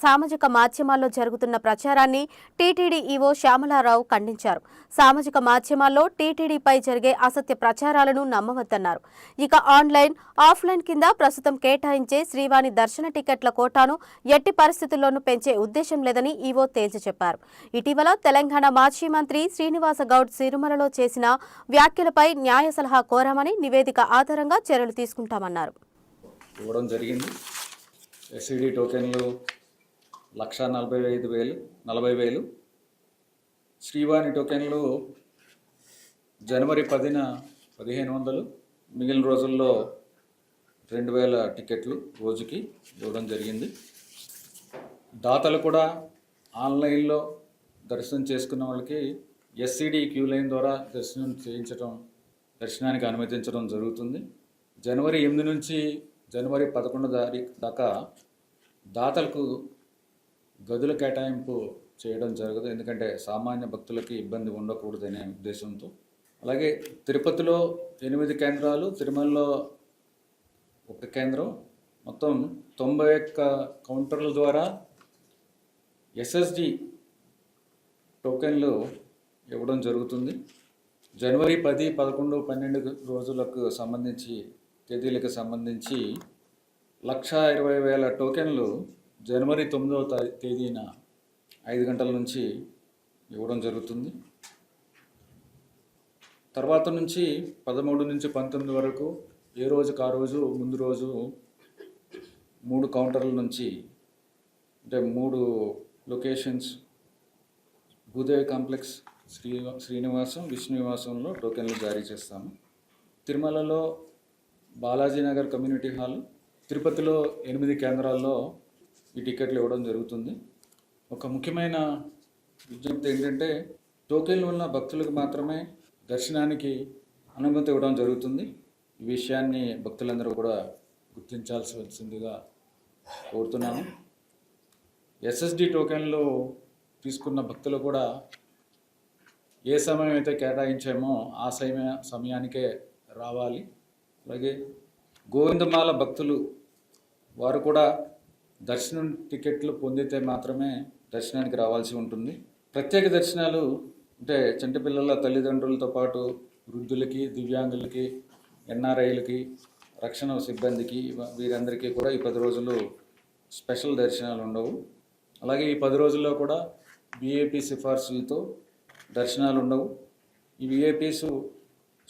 సామాజిక మాధ్యమాల్లో జరుగుతున్న ప్రచారాన్ని టీటీడీ ఈవో శ్యామలారావు ఖండించారు. సామాజిక మాధ్యమాల్లో టీటీడీపై జరిగే అసత్య ప్రచారాలను నమ్మవద్దన్నారు. ఇక ఆన్లైన్ ఆఫ్లైన్ కింద ప్రస్తుతం కేటాయించే శ్రీవాణి దర్శన టికెట్ల కోటాను ఎట్టి పరిస్థితుల్లోనూ పెంచే ఉద్దేశం లేదని ఈవో తేల్చి చెప్పారు. ఇటీవల తెలంగాణ మాజీ మంత్రి శ్రీనివాస గౌడ్ సిరుమలలో చేసిన వ్యాఖ్యలపై న్యాయ సలహా కోరామని నివేదిక ఆధారంగా చర్యలు తీసుకుంటామన్నారు. ఇవ్వడం జరిగింది. ఎస్ఈడి టోకెన్లు లక్ష నలభై ఐదు వేలు నలభై వేలు. శ్రీవాణి టోకెన్లు జనవరి పదిన పదిహేను వందలు. మిగిలిన రోజుల్లో రెండు వేల టికెట్లు రోజుకి ఇవ్వడం జరిగింది. దాతలు కూడా ఆన్లైన్లో దర్శనం చేసుకున్న వాళ్ళకి ఎస్సీడీ క్యూ లైన్ ద్వారా దర్శనం చేయించడం దర్శనానికి అనుమతించడం జరుగుతుంది. జనవరి ఎనిమిది నుంచి జనవరి పదకొండు తారీఖు దాకా దాతలకు గదుల కేటాయింపు చేయడం జరగదు. ఎందుకంటే సామాన్య భక్తులకి ఇబ్బంది ఉండకూడదనే ఉద్దేశంతో. అలాగే తిరుపతిలో ఎనిమిది కేంద్రాలు తిరుమలలో ఒక కేంద్రం. మొత్తం తొంభై ఒక్క కౌంటర్ల ద్వారా ఎస్ఎస్డి టోకెన్లు ఇవ్వడం జరుగుతుంది. జనవరి పది పదకొండు పన్నెండు రోజులకు సంబంధించి తేదీలకు సంబంధించి లక్ష ఇరవై వేల టోకెన్లు జనవరి తొమ్మిదవ తేదీన ఐదు గంటల నుంచి ఇవ్వడం జరుగుతుంది. తర్వాత నుంచి పదమూడు నుంచి పంతొమ్మిది వరకు ఏ రోజుకు ఆ రోజు ముందు రోజు మూడు కౌంటర్ల నుంచి అంటే మూడు లొకేషన్స్ భూదేవి కాంప్లెక్స్ శ్రీ శ్రీనివాసం విష్ణునివాసంలో టోకెన్లు జారీ చేస్తాము. తిరుమలలో బాలాజీ నగర్ కమ్యూనిటీ హాల్ తిరుపతిలో ఎనిమిది కేంద్రాల్లో ఈ టికెట్లు ఇవ్వడం జరుగుతుంది. ఒక ముఖ్యమైన విజ్ఞప్తి ఏంటంటే టోకెన్లు ఉన్న భక్తులకు మాత్రమే దర్శనానికి అనుమతి ఇవ్వడం జరుగుతుంది. ఈ విషయాన్ని భక్తులందరూ కూడా గుర్తించాల్సిందిగా కోరుతున్నాను. ఎస్ఎస్డి టోకెన్లు తీసుకున్న భక్తులు కూడా ఏ సమయం అయితే కేటాయించామో ఆ సమయ సమయానికే రావాలి. అలాగే గోవిందమాల భక్తులు వారు కూడా దర్శనం టికెట్లు పొందితే మాత్రమే దర్శనానికి రావాల్సి ఉంటుంది. ప్రత్యేక దర్శనాలు అంటే చంటిపిల్లల తల్లిదండ్రులతో పాటు వృద్ధులకి దివ్యాంగులకి ఎన్ఆర్ఐలకి రక్షణ సిబ్బందికి వీరందరికీ కూడా ఈ పది రోజులు స్పెషల్ దర్శనాలు ఉండవు. అలాగే ఈ పది రోజుల్లో కూడా బీఏపీ సిఫార్సులతో దర్శనాలు ఉండవు. ఈ విఏపీస్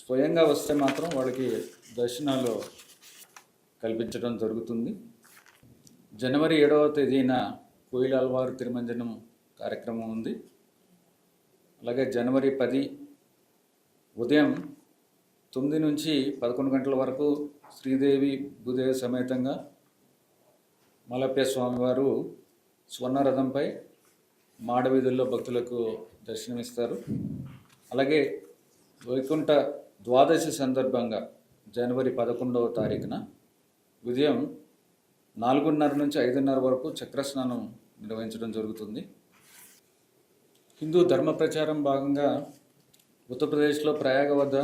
స్వయంగా వస్తే మాత్రం వాళ్ళకి దర్శనాలు కల్పించడం జరుగుతుంది. జనవరి ఏడవ తేదీన కోయిల అల్వారు తిరుమంజనం కార్యక్రమం ఉంది. అలాగే జనవరి పది ఉదయం తొమ్మిది నుంచి పదకొండు గంటల వరకు శ్రీదేవి భూదేవి సమేతంగా మలప్య స్వామివారు స్వర్ణరథంపై మాడవీధుల్లో భక్తులకు దర్శనమిస్తారు. అలాగే వైకుంఠ ద్వాదశి సందర్భంగా జనవరి పదకొండవ తారీఖున ఉదయం నాలుగున్నర నుంచి ఐదున్నర వరకు చక్రస్నానం నిర్వహించడం జరుగుతుంది. హిందూ ధర్మ ప్రచారం భాగంగా ఉత్తరప్రదేశ్లో ప్రయాగ వద్ద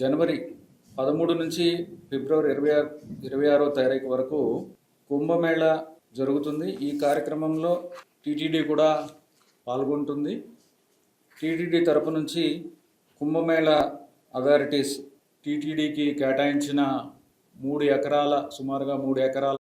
జనవరి పదమూడు నుంచి ఫిబ్రవరి ఇరవై ఆరు ఇరవై ఆరో తారీఖు వరకు కుంభమేళ జరుగుతుంది. ఈ కార్యక్రమంలో టీటీడీ కూడా పాల్గొంటుంది. టీటీడీ తరపు నుంచి కుంభమేళ అథారిటీస్ టీటీడీకి కేటాయించిన మూడు ఎకరాల సుమారుగా మూడు ఎకరాల